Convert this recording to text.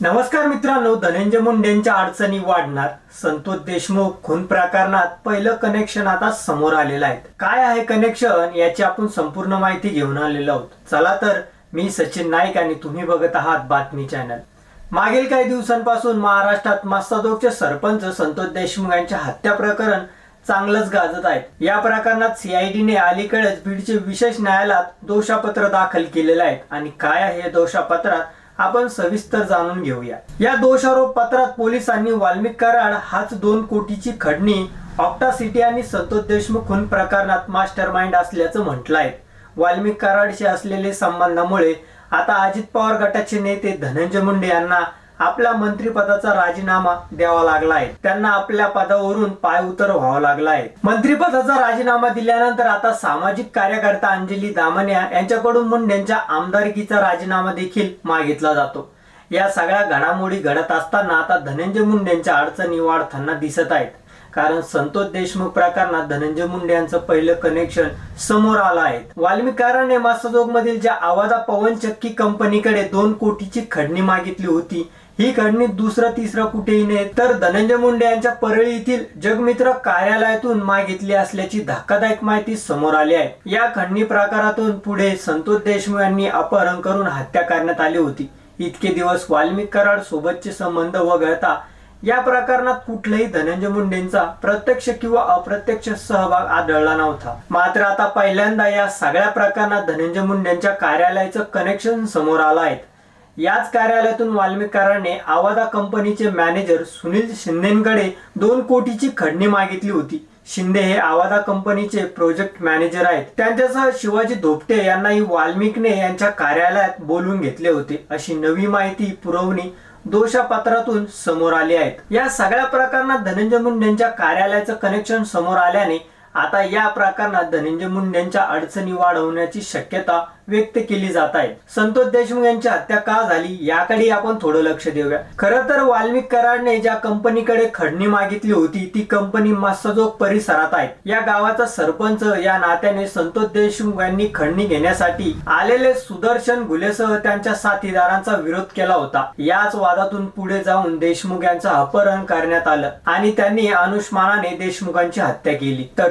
नमस्कार मित्रांनो धनंजय मुंडेंच्या अडचणी वाढणार. संतोष देशमुख खून प्रकरणात पहिलं कनेक्शन आता समोर आलेलं आहे. काय आहे कनेक्शन याची आपण संपूर्ण माहिती घेऊन आलेलो आहोत. चला तर मी सचिन नाईक आणि तुम्ही बघत आहात बातमी चॅनल. मागील काही दिवसांपासून महाराष्ट्रात मास्तादोगचे सरपंच संतोष देशमुख यांच्या हत्या प्रकरण चांगलंच गाजत आहेत या प्रकरणात सीआयडीने अलीकडेच बीडचे विशेष न्यायालयात दोषापत्र दाखल केलेलं आहे. आणि काय आहे दोषापत्रात? आपण सविस्तर जाणून घेऊया. या दोषारोप पत्रात पोलिसांनी वाल्मिक कराड हाच दोन कोटीची खडणी ऑक्टा सिटी आणि संतोष देशमुख खून प्रकरणात मास्टर माइंड असल्याचं म्हटलं आहे वाल्मिक कराडशी असलेले संबंधामुळे आता अजित पवार गटाचे नेते धनंजय मुंडे यांना आपल्या मंत्रिपदाचा राजीनामा द्यावा लागला आहे त्यांना आपल्या पदावरून पाय उतर व्हावा लागला आहे मंत्रिपदाचा राजीनामा दिल्यानंतर आता सामाजिक कार्यकर्ता अंजली दामनिया यांच्याकडून मुंडेंच्या आमदारकीचा राजीनामा देखील मागितला जातो. या सगळ्या घडामोडी घडत असताना आता धनंजय मुंडेंच्या अडचणी वाढताना दिसत आहेत. कारण संतोष देशमुख प्रकरणात धनंजय मुंडे यांचं पहिलं कनेक्शन समोर आलं आहे. वाल्मिकाराने मासजोग मधील ज्या आवाजा पवन चक्की कंपनीकडे दोन कोटीची खडणी मागितली होती ही घडणी दुसरं तिसरं कुठेही नाही. तर धनंजय मुंडे यांच्या परळी येथील जगमित्र कार्यालयातून मागितली असल्याची धक्कादायक माहिती समोर आली आहे. या खंडणी प्रकारातून पुढे संतोष देशमुख यांनी अपहरण करून हत्या करण्यात आली होती. इतके दिवस वाल्मिक कराड सोबतचे संबंध वगळता या प्रकरणात कुठल्याही धनंजय मुंडेंचा प्रत्यक्ष किंवा अप्रत्यक्ष सहभाग आढळला नव्हता. मात्र आता पहिल्यांदा या सगळ्या प्रकरणात धनंजय मुंडेंच्या कार्यालयाचं कनेक्शन समोर आलं आहे. याच कार्यालयातून वाल्मीकरांनी आवादा कंपनीचे मॅनेजर सुनील शिंदेकडे दोन कोटीची खडणी मागितली होती. शिंदे हे आवादा कंपनीचे प्रोजेक्ट मॅनेजर आहेत. त्यांच्यासह शिवाजी धोपटे यांनाही वाल्मिकने यांच्या कार्यालयात बोलवून घेतले होते. अशी नवी माहिती पुरवणी दोषापत्रातून समोर आली आहेत या सगळ्या प्रकरणात धनंजय मुंडेंच्या कार्यालयाचं कनेक्शन समोर आल्याने आता या प्रकरणात धनंजय मुंडेंच्या अडचणी वाढवण्याची शक्यता व्यक्त केली जात आहे. संतोष देशमुख यांची हत्या का झाली याकडे आपण थोडं लक्ष देऊया. खरं तर वाल्मिक कराडने ज्या कंपनीकडे खडणी मागितली होती ती कंपनी मस्सजोग परिसरात आहे. या गावाचा सरपंच या नात्याने संतोष देशमुख यांनी खडणी घेण्यासाठी आलेले सुदर्शन घुलेसह त्यांच्या साथीदारांचा विरोध केला होता. याच वादातून पुढे जाऊन देशमुख यांचं अपहरण करण्यात आलं आणि त्यांनी अनुष्मानाने देशमुखांची हत्या केली. तर